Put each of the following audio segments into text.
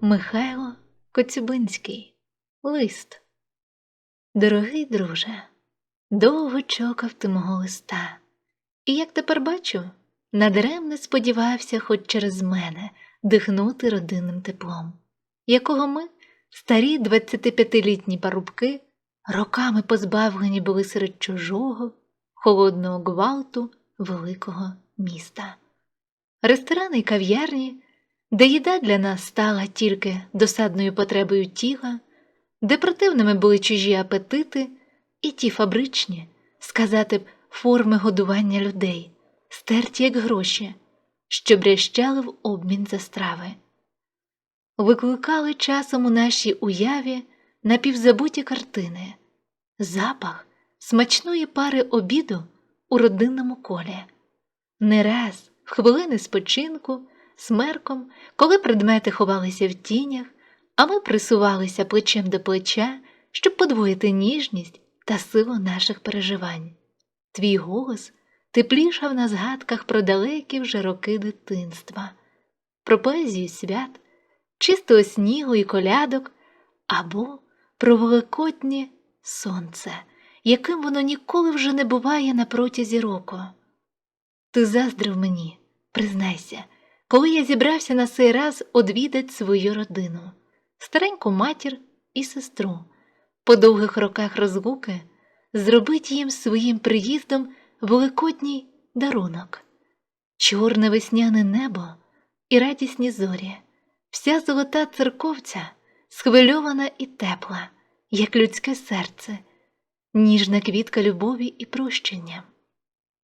Михайло Коцюбинський Лист. Дорогий друже, довго чокав ти мого листа, і як тепер бачу, надаремне сподівався хоч через мене дихнути родинним теплом, якого ми, старі 25-літні парубки, роками позбавлені були серед чужого, холодного гвалту великого міста. Ресторани й кав'ярні де їда для нас стала тільки досадною потребою тіла, де противними були чужі апетити і ті фабричні, сказати б, форми годування людей, стерті як гроші, що брящали в обмін за страви, викликали часом у нашій уяві напівзабуті картини, запах смачної пари обіду у родинному колі, не раз в хвилини спочинку смерком, коли предмети ховалися в тінях, а ми присувалися плечем до плеча, щоб подвоїти ніжність та силу наших переживань. Твій голос теплішав на згадках про далекі вже роки дитинства, про поезію свят, чистого снігу і колядок або про великоднє сонце, яким воно ніколи вже не буває на протязі року. Ти заздрив мені, признайся коли я зібрався на цей раз одвідати свою родину, стареньку матір і сестру, по довгих роках розлуки, зробити їм своїм приїздом великодній дарунок, чорне весняне небо і радісні зорі, вся золота церковця схвильована і тепла, як людське серце, ніжна квітка любові і прощення,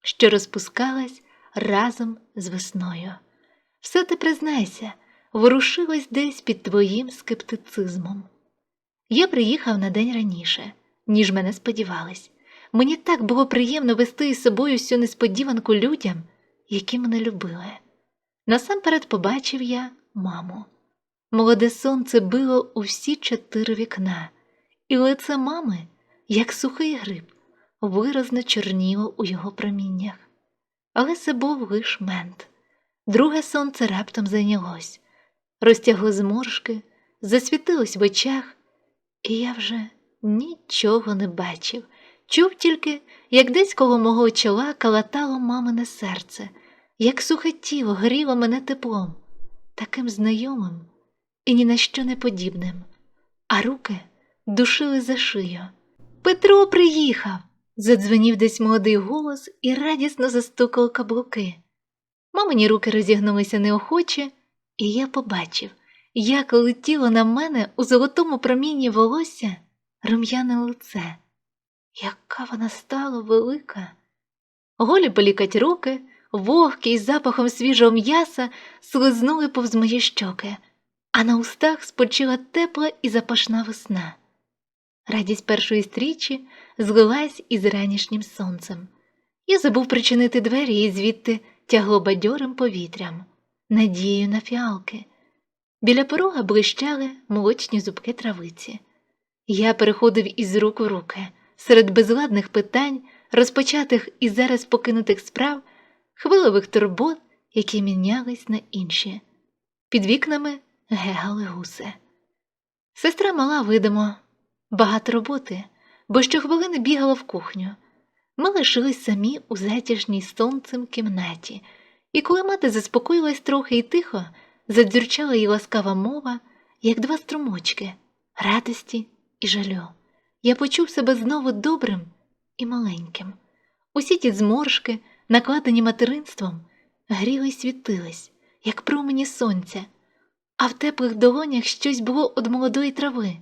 що розпускалась разом з весною. Все ти признайся, ворушилось десь під твоїм скептицизмом. Я приїхав на день раніше, ніж мене сподівались. Мені так було приємно вести із собою всю несподіванку людям, які мене любили. Насамперед побачив я маму. Молоде сонце било у всі чотири вікна, і лице мами, як сухий гриб, виразно чорніло у його проміннях. Але це був лиш мент. Друге сонце раптом зайнялось, розтягло зморшки, засвітилось в очах, і я вже нічого не бачив, чув тільки, як десь коло мого чола калатало мамине серце, як сухе тіло гріло мене теплом, таким знайомим і ні на що не подібним, а руки душили за шию. Петро приїхав! задзвенів десь молодий голос і радісно застукали каблуки. Мамині руки розігнулися неохоче, і я побачив, як летіло на мене у золотому промінні волосся рум'яне лице. Яка вона стала велика. Голі полікать руки, вогкі із запахом свіжого м'яса слизнули повз мої щоки, а на устах спочила тепла і запашна весна. Радість першої стрічі злилась із ранішнім сонцем. Я забув причинити двері і звідти тягло бадьорим повітрям, надією на фіалки. Біля порога блищали молочні зубки травиці. Я переходив із рук у руки серед безладних питань, розпочатих і зараз покинутих справ, хвилевих турбот, які мінялись на інші. Під вікнами гегали гуси. Сестра мала видимо, багато роботи, бо щохвилини бігала в кухню. Ми лишились самі у затяжній сонцем кімнаті, і коли мати заспокоїлась трохи і тихо, задзюрчала їй ласкава мова, як два струмочки радості і жалю. Я почув себе знову добрим і маленьким. Усі ті зморшки, накладені материнством, гріли й світились, як промені сонця, а в теплих долонях щось було од молодої трави.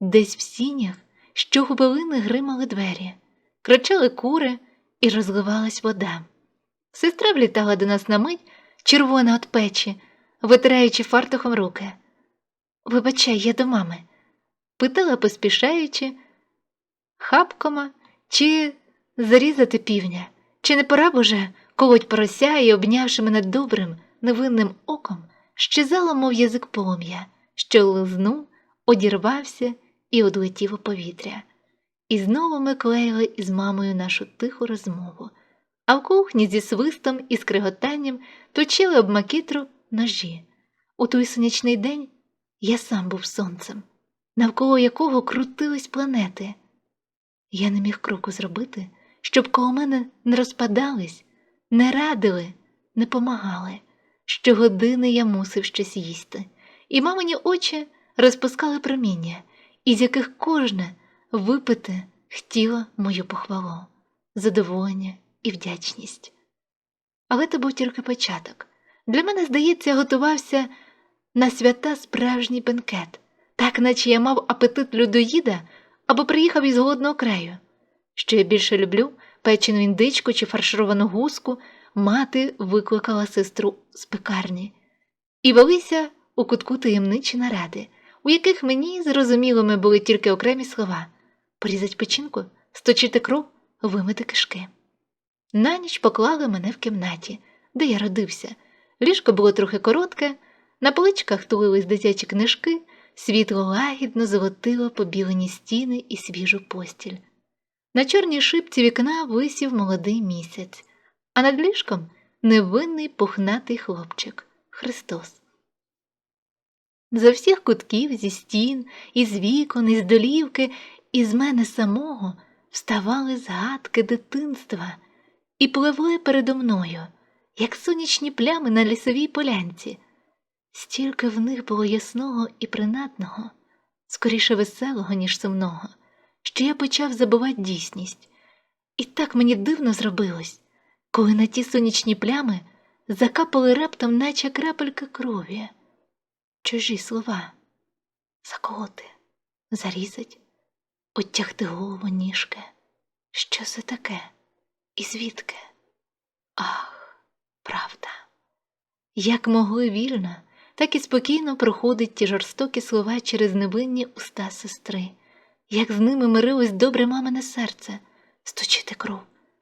Десь в сінях щохвилини гримали двері кричали кури і розливалась вода. Сестра влітала до нас на мить, червона від печі, витираючи фартухом руки. Вибачай, я до мами, питала, поспішаючи, хапкома, чи зарізати півня, чи не пора б уже колоть порося і, обнявши мене добрим, невинним оком, щезало, мов язик полум'я, що лизнув, одірвався і одлетів у повітря. І знову ми клеїли із мамою нашу тиху розмову, а в кухні зі свистом і скриготанням точили об макітру ножі. У той сонячний день Я сам був сонцем, навколо якого крутились планети. Я не міг кроку зробити, щоб коло мене не розпадались, не радили, не помагали. Щогодини я мусив щось їсти, і мамині очі розпускали проміння, із яких кожне випити хотіло мою похвалу, задоволення і вдячність. Але це був тільки початок. Для мене, здається, готувався на свята справжній бенкет, так наче я мав апетит людоїда або приїхав із голодного краю. Що я більше люблю печену індичку чи фаршировану гуску, мати викликала сестру з пекарні. І велися у кутку таємничі наради, у яких мені зрозумілими були тільки окремі слова порізать печінку, сточити кров, вимити кишки. На ніч поклали мене в кімнаті, де я родився. Ліжко було трохи коротке, на поличках тулились дитячі книжки, світло лагідно золотило побілені стіни і свіжу постіль. На чорній шибці вікна висів молодий місяць, а над ліжком невинний пухнатий хлопчик Христос. За всіх кутків, зі стін, із вікон, із долівки, із мене самого вставали згадки дитинства і пливли передо мною, як сонячні плями на лісовій полянці. Стільки в них було ясного і принадного, скоріше веселого, ніж сумного, що я почав забувати дійсність. І так мені дивно зробилось, коли на ті сонячні плями закапали раптом, наче крапелька крові, чужі слова заколоти, зарізать, оттягти голову ніжки. Що це таке? І звідки? Ах, правда. Як могли вільно, так і спокійно проходить ті жорстокі слова через невинні уста сестри, як з ними мирилось добре мамине серце, сточити кров,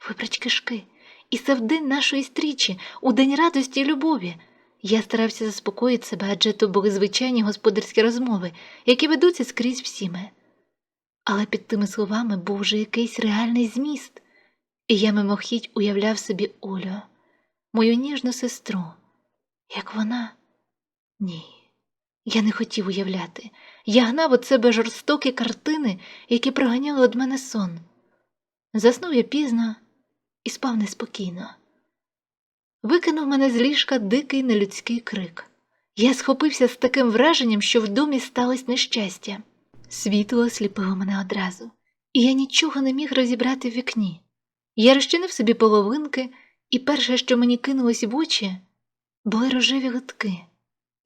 вибрать кишки, і це в день нашої стрічі, у день радості і любові. Я старався заспокоїти себе, адже то були звичайні господарські розмови, які ведуться скрізь всіми. Але під тими словами був вже якийсь реальний зміст, і я мимохідь уявляв собі Олю, мою ніжну сестру, як вона. Ні, я не хотів уявляти. Я гнав від себе жорстокі картини, які проганяли від мене сон. Заснув я пізно і спав неспокійно. Викинув мене з ліжка дикий нелюдський крик. Я схопився з таким враженням, що в домі сталося нещастя. Світло осліпило мене одразу, і я нічого не міг розібрати в вікні. Я розчинив собі половинки, і перше, що мені кинулось в очі, були рожеві литки,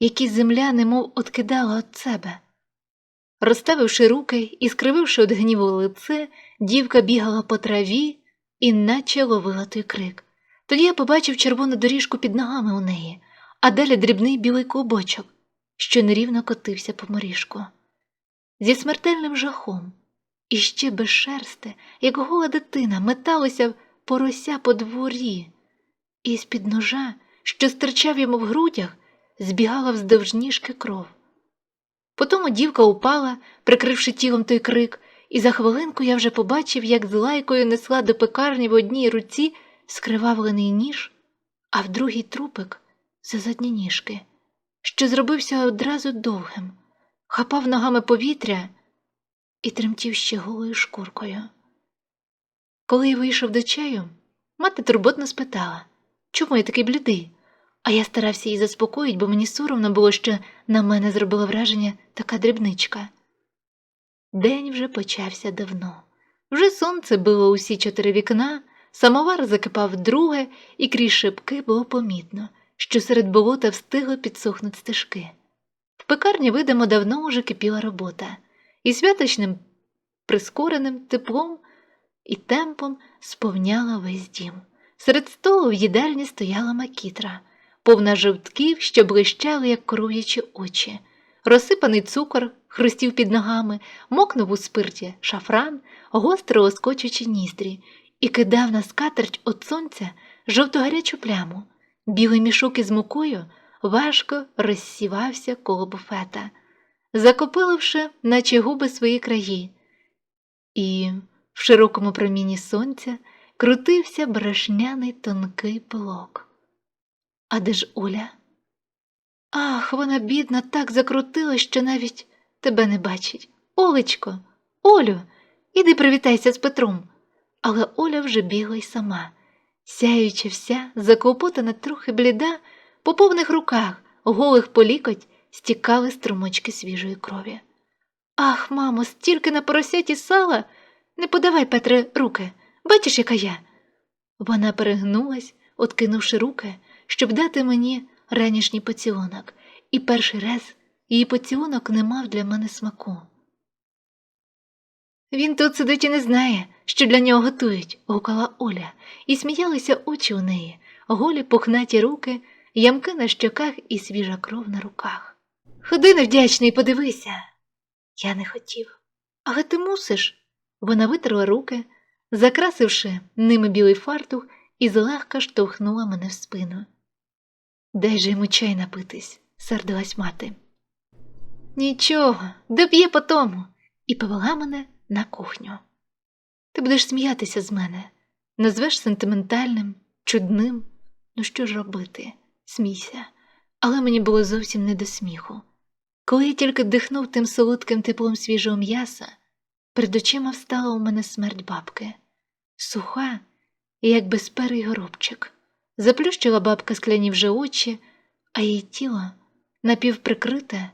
які земля немов откидала від себе. Розставивши руки і скрививши від гніву лице, дівка бігала по траві і наче ловила той крик. Тоді я побачив червону доріжку під ногами у неї, а далі дрібний білий клубочок, що нерівно котився по моріжку. Зі смертельним жахом, і ще без шерсти, як гола дитина, металося порося по дворі, і з-під ножа, що стирчав йому в грудях, збігала вздовж ніжки кров. Потому дівка упала, прикривши тілом той крик, і за хвилинку я вже побачив, як з лайкою несла до пекарні в одній руці скривавлений ніж, а в другій трупик за задні ніжки, що зробився одразу довгим, хапав ногами повітря і тремтів ще голою шкуркою. Коли я вийшов до чаю, мати турботно спитала, чому я такий блідий? А я старався її заспокоїть, бо мені соромно було, що на мене зробила враження така дрібничка. День вже почався давно. Вже сонце било усі чотири вікна, самовар закипав вдруге, і крізь шибки було помітно, що серед болота встигли підсохнути стежки. В пекарні, видимо, давно уже кипіла робота, і святочним прискореним теплом і темпом сповняла весь дім. Серед столу в їдальні стояла макітра, повна жовтків, що блищали, як коров'ячі очі. Розсипаний цукор хрустів під ногами, мокнув у спирті шафран, гостро оскочучи ніздрі, і кидав на скатерть от сонця жовто-гарячу пляму. Білий мішок із мукою важко розсівався коло буфета, закопиливши, наче губи свої краї, і в широкому проміні сонця крутився брашняний тонкий пилок. А де ж Оля? Ах, вона бідна, так закрутила, що навіть тебе не бачить. Олечко, Олю, іди привітайся з Петром. Але Оля вже бігла й сама, сяючи вся, заклопотана трохи бліда, по повних руках, голих по лікоть, стікали струмочки свіжої крові. Ах, мамо, стільки на поросяті сала. Не подавай, Петре, руки. Бачиш, яка я. Вона перегнулась, откинувши руки, щоб дати мені ранішній поцілунок, і перший раз її поцілунок не мав для мене смаку. Він тут сидить і не знає, що для нього готують, гукала Оля, і сміялися очі у неї, голі пухнаті руки, ямки на щоках і свіжа кров на руках. Ходи невдячний, подивися. Я не хотів. Але ти мусиш. Вона витерла руки, закрасивши ними білий фартух, і злегка штовхнула мене в спину. Дай же йому чай напитись, сердилась мати. Нічого, доп'є по тому, і повела мене на кухню. Ти будеш сміятися з мене, назвеш сентиментальним, чудним. Ну що ж робити? Смійся, але мені було зовсім не до сміху. Коли я тільки дихнув тим солодким теплом свіжого м'яса, перед очима встала у мене смерть бабки, суха, як безперий горобчик. Заплющила бабка скляні вже очі, а її тіло, напівприкрите,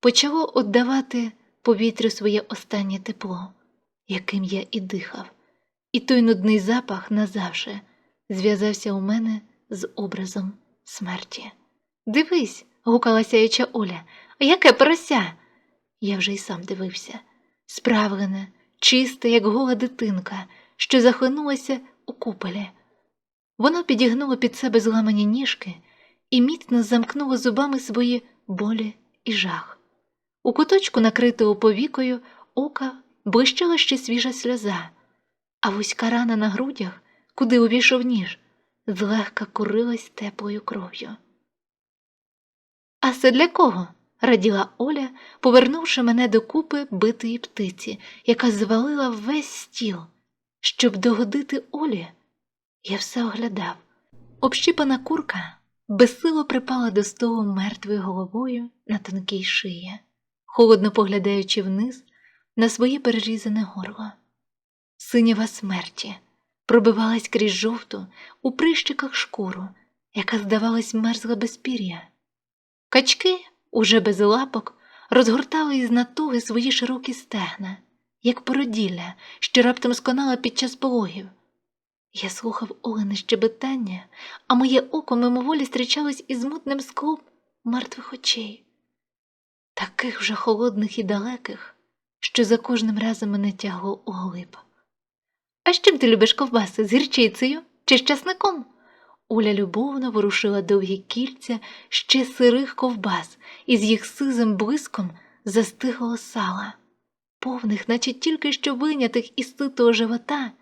почало віддавати повітрю своє останнє тепло, яким я і дихав, і той нудний запах назавше зв'язався у мене з образом смерті. Дивись, гукала сяюча Оля, яке порося? Я вже й сам дивився, справлене, чисте, як гола дитинка, що захлинулася у куполі. Воно підігнуло під себе зламані ніжки і міцно замкнуло зубами свої болі і жах. У куточку, накритого повікою, ока блищала ще свіжа сльоза, а вузька рана на грудях, куди увійшов ніж, злегка курилась теплою кров'ю. А це для кого? раділа Оля, повернувши мене до купи битої птиці, яка звалила весь стіл. Щоб догодити Олі, я все оглядав. Общипана курка безсило припала до столу мертвою головою на тонкій шиї, холодно поглядаючи вниз на своє перерізане горло. Синява смерті пробивалась крізь жовту у прищиках шкуру, яка, здавалась, мерзла без пір'я. Качки, уже без лапок, розгортали із натуги свої широкі стегна, як породілля, що раптом сконала під час пологів. Я слухав Олене щебетання, а моє око мимоволі зустрічалось із мутним склом мертвих очей, таких вже холодних і далеких, що за кожним разом мене тягло у глиб. А з чим ти любиш ковбаси? З гірчицею чи з часником? Оля любовно ворушила довгі кільця ще сирих ковбас, і з їх сизим блиском застигло сала, повних, наче тільки що винятих із ситого живота,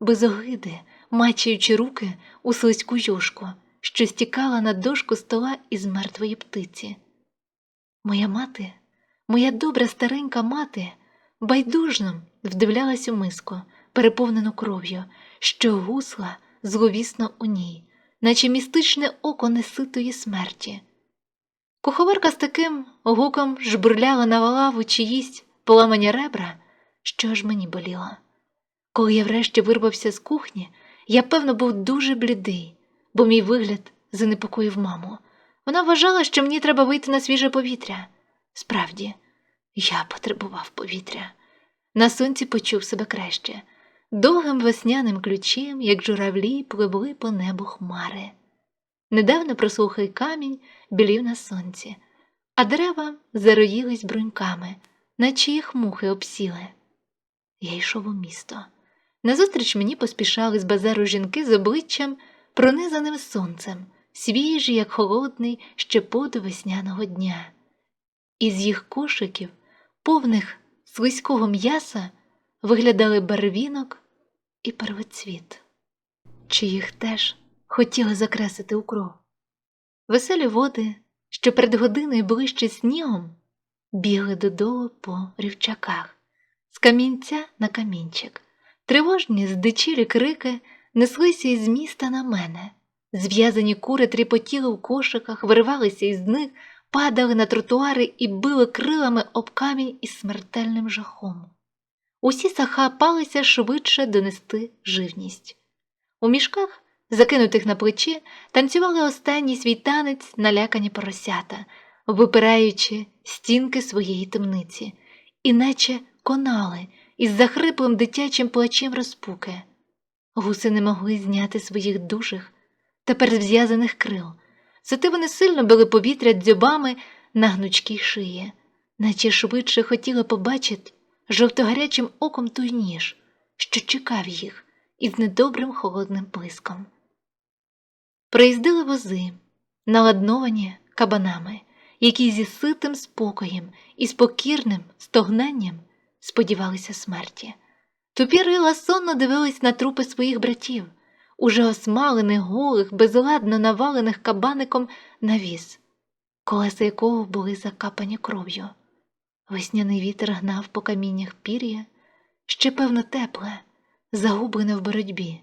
без огиди, мачаючи руки у слизьку юшку, що стікала на дошку стола із мертвої птиці. Моя мати, моя добра старенька мати, байдужно вдивлялась у миску, переповнену кров'ю, що гусла зловісно у ній наче містичне око неситої смерті. Куховарка з таким гуком жбурляла на лаву чиїсь поламані ребра, що ж мені боліло. Коли я врешті вирвався з кухні, я, певно, був дуже блідий, бо мій вигляд занепокоїв маму. Вона вважала, що мені треба вийти на свіже повітря. Справді, я потребував повітря. На сонці почув себе краще довгим весняним ключем, як журавлі, пливли по небу хмари. Недавно прослухай камінь білів на сонці, а дерева зароїлись бруньками, наче їх мухи обсіли. Я йшов у місто. Назустріч мені поспішали з базару жінки з обличчям, пронизаним сонцем, свіжі, як холодний, ще поду весняного дня. Із їх кошиків, повних слизького м'яса, виглядали барвінок і первоцвіт, чи їх теж хотіли закресити у кров. Веселі води, що перед годиною були ще снігом, бігли додолу по рівчаках, з камінця на камінчик. Тривожні, здичілі крики неслися із міста на мене. Зв'язані кури тріпотіли в кошиках, виривалися із них, падали на тротуари і били крилами об камінь із смертельним жахом. Усі захапалися швидше донести живність. У мішках, закинутих на плечі, танцювали останній свій танець налякані поросята, випираючи стінки своєї темниці, іначе конали із захриплим дитячим плачем розпуки. Гуси не могли зняти своїх дужих, тепер зв'язаних крил, зате вони сильно били повітря дзьобами на гнучкій шиї, наче швидше хотіли побачити жовтогарячим оком той ніж, що чекав їх із недобрим холодним блиском. Приїздили вози, наладновані кабанами, які зі ситим спокоєм і спокірним стогнанням сподівалися смерті. Тупі рила сонно дивились на трупи своїх братів, уже осмалених, голих, безладно навалених кабаником на віз, колеса якого були закапані кров'ю. Весняний вітер гнав по каміннях пір'я, ще, певно, тепле, загублене в боротьбі,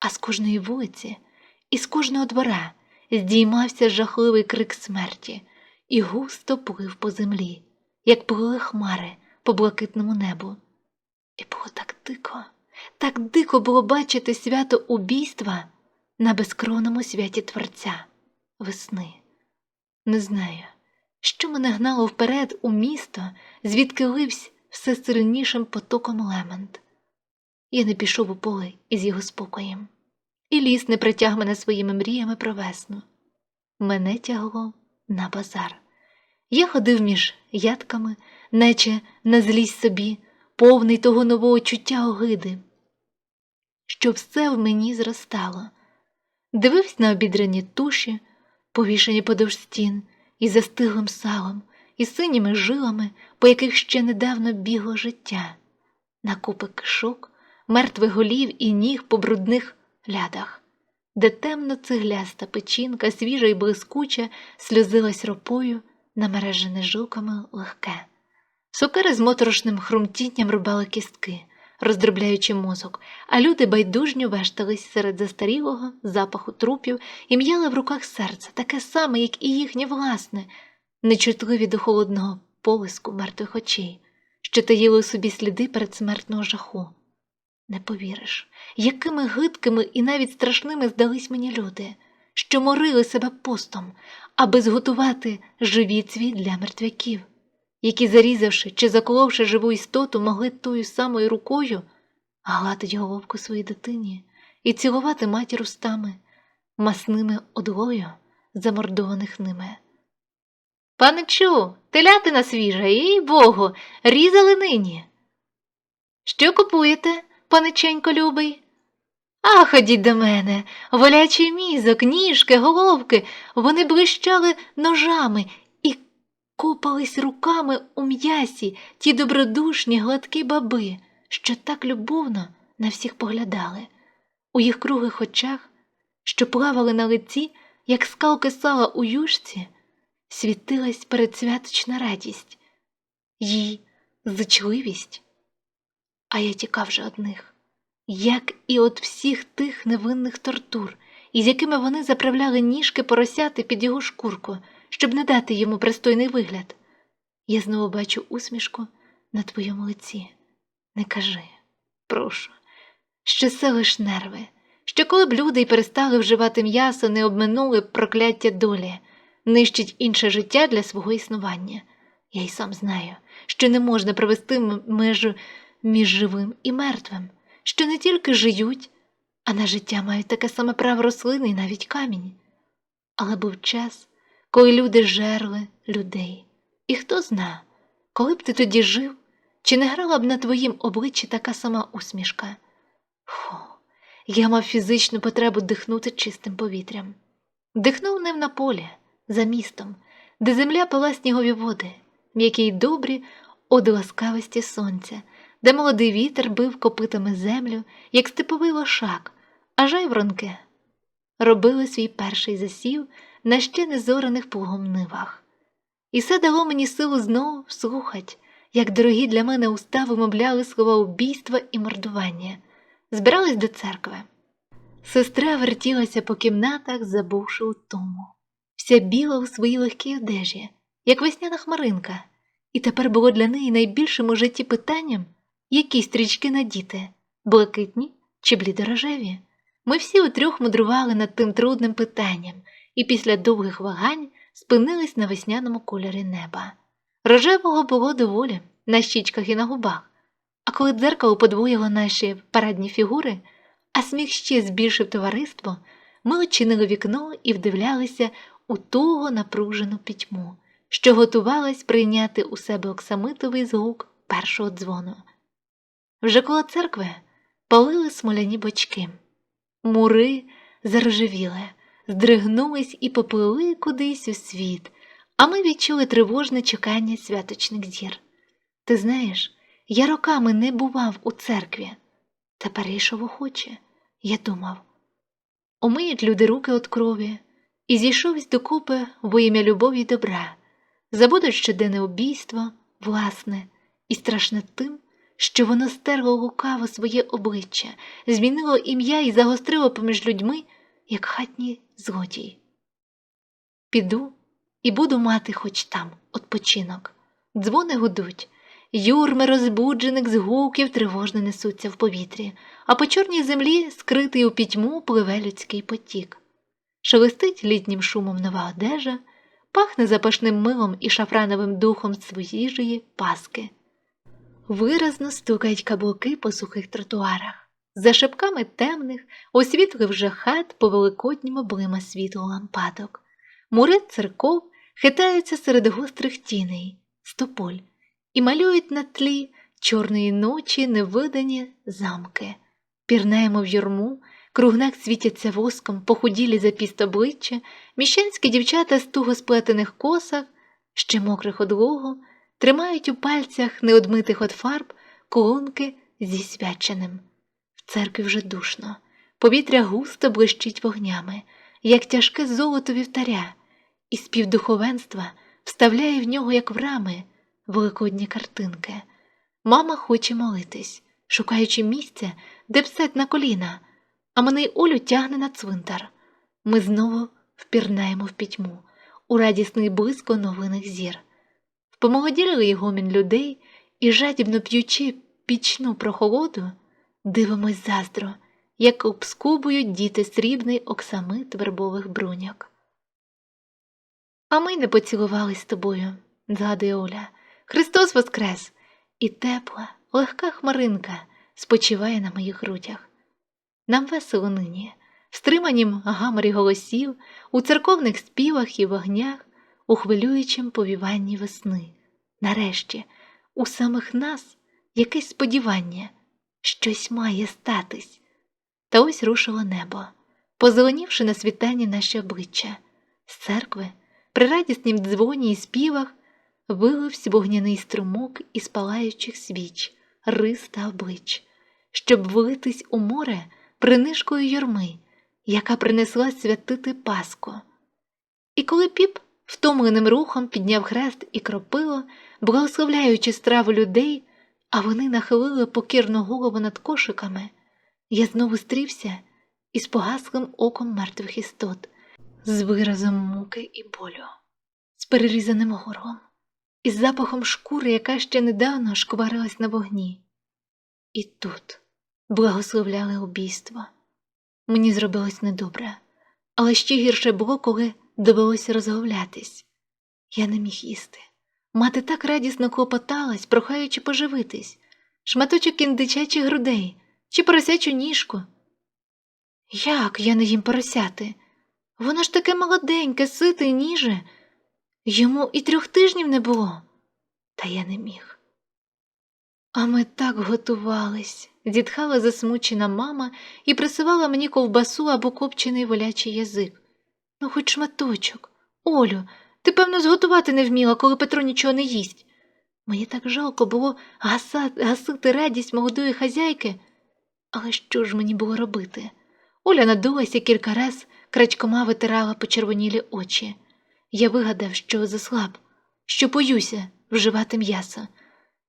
а з кожної вулиці і з кожного двора здіймався жахливий крик смерті і густо плив по землі, як плили хмари по блакитному небу. І було так дико, так дико було бачити свято убійства на безкровному святі Творця весни. Не знаю, що мене гнало вперед у місто, звідки лився все сильнішим потоком лемент. Я не пішов у поле із його спокоєм, і ліс не притяг мене своїми мріями про весну. Мене тягло на базар. Я ходив між ядками, наче на злість собі, повний того нового чуття огиди, що все в мені зростало. Дивився на обідрані туші, повішені подовж стін, із застиглим салом, і синіми жилами, по яких ще недавно бігло життя, на купи кишок, мертвих голів і ніг по брудних лядах, де темно цегляста печінка, свіжа й блискуча, сльозилась ропою, намережене жилками легке. Сокири з моторошним хрумтінням рубали кістки, роздробляючи мозок, а люди байдужньо вештались серед застарілого запаху трупів і м'яли в руках серце, таке саме, як і їхнє власне, нечутливі до холодного полиску мертвих очей, що таїли у собі сліди передсмертного жаху. Не повіриш, якими гидкими і навіть страшними здались мені люди, що морили себе постом, аби зготувати живі цвіт для мертвяків які, зарізавши чи заколовши живу істоту, могли тою самою рукою гладить головку своїй дитині і цілувати матір устами, масними одлою замордованих ними. Паничу, телятина свіжа, їй богу, різали нині. Що купуєте, паниченько любий? А ходіть до мене, волячий мізок, ніжки, головки, вони блищали ножами копались руками у м'ясі ті добродушні гладкі баби, що так любовно на всіх поглядали. У їх круглих очах, що плавали на лиці, як скалки сала у юшці, світилась передсвяточна радість, їй зичливість. А я тікав же одних, як і от всіх тих невинних тортур, із якими вони заправляли ніжки поросяти під його шкурку щоб не дати йому пристойний вигляд. Я знову бачу усмішку на твоєму лиці. Не кажи, прошу, що це лиш нерви, що коли б люди й перестали вживати м'ясо, не обминули б прокляття долі, нищить інше життя для свого існування. Я й сам знаю, що не можна провести межу між живим і мертвим, що не тільки жиють, а на життя мають таке саме право рослини і навіть камінь. Але був час, коли люди жерли людей. І хто зна, коли б ти тоді жив, чи не грала б на твоїм обличчі така сама усмішка? Фу, я мав фізичну потребу дихнути чистим повітрям. Дихнув ним на полі, за містом, де земля пила снігові води, м'які й добрі оди ласкавості сонця, де молодий вітер бив копитами землю, як степовий лошак, а жайвронки робили свій перший засів на ще незораних плугом нивах. І все дало мені силу знову слухать, як дорогі для мене уста вимовляли слова убійства і мордування, збирались до церкви. Сестра вертілася по кімнатах, забувши у тому, вся біла у своїй легкій одежі, як весняна хмаринка, і тепер було для неї найбільшим у житті питанням, які стрічки надіти блакитні чи блідорожеві. Ми всі утрьох мудрували над тим трудним питанням і після довгих вагань спинились на весняному кольорі неба. Рожевого було доволі на щічках і на губах, а коли дзеркало подвоїло наші парадні фігури, а сміх ще збільшив товариство, ми очинили вікно і вдивлялися у туго напружену пітьму, що готувалась прийняти у себе оксамитовий звук першого дзвону. Вже коло церкви палили смоляні бочки. Мури зарожевіли, здригнулись і поплили кудись у світ, а ми відчули тривожне чекання святочних зір. Ти знаєш, я роками не бував у церкві. Тепер йшов охоче, я думав. Омиють люди руки від крові, і зійшовсь докупи во ім'я любові й добра, забудуть щоденне убійство, власне, і страшне тим, що воно стерло лукаво своє обличчя, змінило ім'я і загострило поміж людьми, як хатній злодій. Піду і буду мати хоч там odpoczynок. Дзвони гудуть, юрми розбуджених з гуків тривожно несуться в повітрі, а по чорній землі, скритий у пітьму, пливе людський потік. Шелестить літнім шумом нова одежа, пахне запашним милом і шафрановим духом свіжої паски. Виразно стукають каблуки по сухих тротуарах. За шипками темних освітлив вже хат по великодньому блима світло лампадок. Мури церков хитаються серед гострих тіней, стополь, і малюють на тлі чорної ночі невидані замки. Пірнаємо в юрму, кругнак світяться воском, похуділі за піст обличчя, міщанські дівчата з туго сплетених косах, ще мокрих од лугу, тримають у пальцях неодмитих от фарб колонки зі свяченим. Церкві вже душно, повітря густо блищить вогнями, як тяжке золото вівтаря, і співдуховенства вставляє в нього, як в рами, великодні картинки. Мама хоче молитись, шукаючи місця, де псать на коліна, а мене й Олю тягне на цвинтар. Ми знову впірнаємо в пітьму, у радісний блиск новиних зір. Помолоділий гомін людей і, жадібно п'ючи пічну прохолоду, дивимось заздро, як обскубують діти срібний оксамит вербових бруньок. А ми не поцілувались з тобою, згадує Оля. Христос Воскрес! І тепла, легка хмаринка спочиває на моїх грудях. Нам весело нині, в стриманім гаморі голосів, у церковних співах і вогнях, у хвилюючім повіванні весни. Нарешті, у самих нас якесь сподівання, щось має статись. Та ось рушило небо, позеленівши на світанні наші обличчя. З церкви, при радіснім дзвоні і співах, вилився вогняний струмок із палаючих свіч, рис та облич, щоб влитись у море принишкою юрми, яка принесла святити Паску. І коли піп втомленим рухом підняв хрест і кропило, благословляючи страву людей, а вони нахилили покірну голову над кошиками, я знову стрівся із погаслим оком мертвих істот, з виразом муки і болю, з перерізаним горлом, із запахом шкури, яка ще недавно шкварилась на вогні. І тут благословляли убійство. Мені зробилось недобре, але ще гірше було, коли довелося розговлятись. Я не міг їсти. Мати так радісно клопоталась, прохаючи поживитись, шматочок індичачих грудей чи поросячу ніжку. Як я не їм поросяти? Воно ж таке молоденьке, сите й ніже. Йому і трьох тижнів не було, та я не міг. А ми так готувались, зітхала засмучена мама і присувала мені ковбасу або копчений волячий язик. Ну, хоч шматочок. Олю, ти, певно, зготувати не вміла, коли Петро нічого не їсть. Мені так жалко було гасити радість молодої хазяйки. Але що ж мені було робити? Оля надулася кілька раз, крачкома витирала почервонілі очі. Я вигадав, що заслаб, що боюся вживати м'ясо.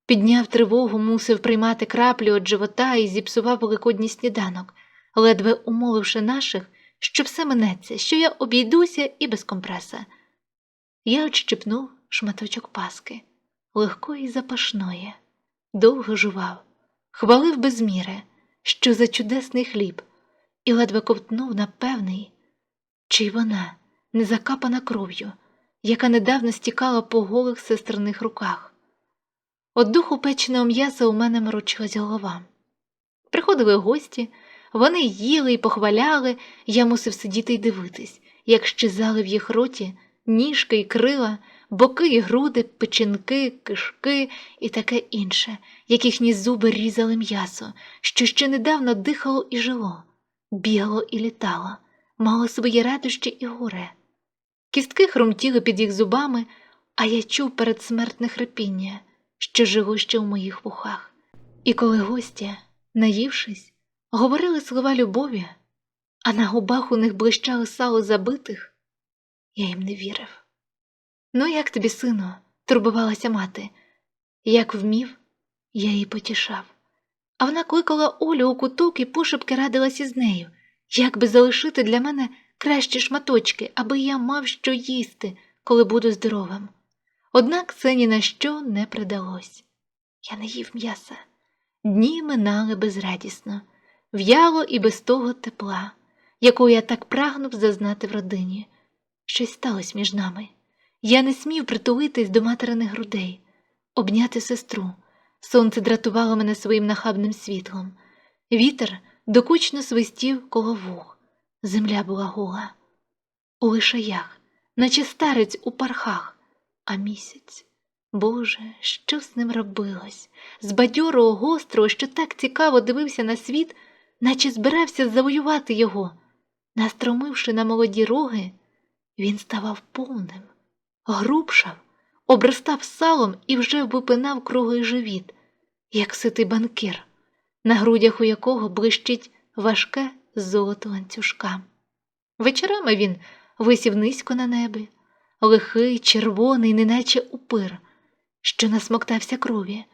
Підняв тривогу, мусив приймати краплі від живота і зіпсував великодній сніданок, ледве умовивши наших, що все минеться, що я обійдуся і без компреса. Я отщипнув шматочок паски, легкої й запашної, довго жував, хвалив без міри, що за чудесний хліб, і ледве ковтнув на певний, чи вона не закапана кров'ю, яка недавно стікала по голих сестерних руках. От духу печеного м'яса у мене морочилась голова. Приходили гості, вони їли і похваляли, я мусив сидіти й дивитись, як щезали в їх роті ніжки й крила, боки й груди, печінки, кишки і таке інше, як їхні зуби різали м'ясо, що ще недавно дихало і жило, бігало і літало, мало свої радощі і горе. Кістки хрумтіли під їх зубами, а я чув передсмертне хрипіння, що жило ще в моїх вухах. І коли гості, наївшись, говорили слова любові, а на губах у них блищало сало забитих, я їм не вірив. Ну, як тобі, сину, турбувалася мати, як вмів, я її потішав. А вона кликала Олю у куток і пошепки радилась із нею, як би залишити для мене кращі шматочки, аби я мав що їсти, коли буду здоровим. Однак це ні на що не придалось. Я не їв м'яса. Дні минали безрадісно, в'яло і без того тепла, якого я так прагнув зазнати в родині. Щось сталося між нами. Я не смів притулитись до материних грудей, обняти сестру. Сонце дратувало мене своїм нахабним світлом. Вітер докучно свистів коло вух. Земля була гола. У лишаях, наче старець у пархах, а місяць. Боже, що з ним робилось? З бадьорого гострого, що так цікаво дивився на світ, наче збирався завоювати його. Настромивши на молоді роги, він ставав повним, грубшав, обростав салом і вже випинав круглий живіт, як ситий банкір, на грудях у якого блищить важке золото ланцюжка. Вечорами він висів низько на небі, лихий, червоний, неначе упир, що насмоктався крові,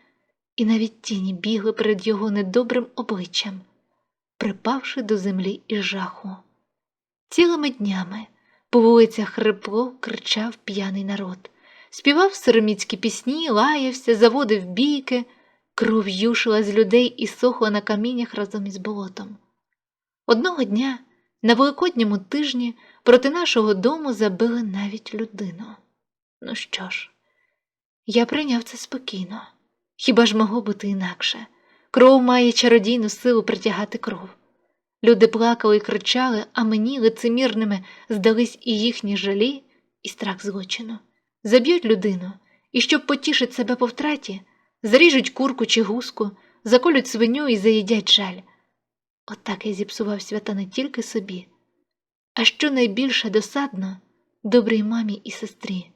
і навіть тіні бігли перед його недобрим обличчям, припавши до землі із жаху. Цілими днями по вулицях хрипло кричав п'яний народ, співав сироміцькі пісні, лаявся, заводив бійки, кров юшила з людей і сохла на каміннях разом із болотом. Одного дня на великодньому тижні проти нашого дому забили навіть людину. Ну що ж, я прийняв це спокійно. Хіба ж могло бути інакше? Кров має чародійну силу притягати кров. Люди плакали і кричали, а мені лицемірними здались і їхні жалі, і страх злочину. Заб'ють людину, і щоб потішити себе по втраті, заріжуть курку чи гуску, заколють свиню і заїдять жаль. Отак я зіпсував свята не тільки собі, а що найбільше досадно добрій мамі і сестрі.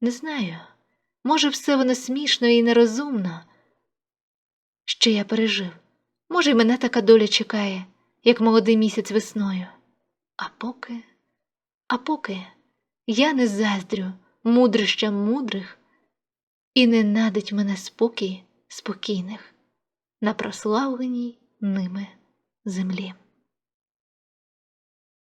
Не знаю, може, все воно смішно і нерозумно, що я пережив. Може, й мене така доля чекає, як молодий місяць весною. А поки, а поки я не заздрю мудрищам мудрих, і не надить мене спокій спокійних на прославленій ними землі.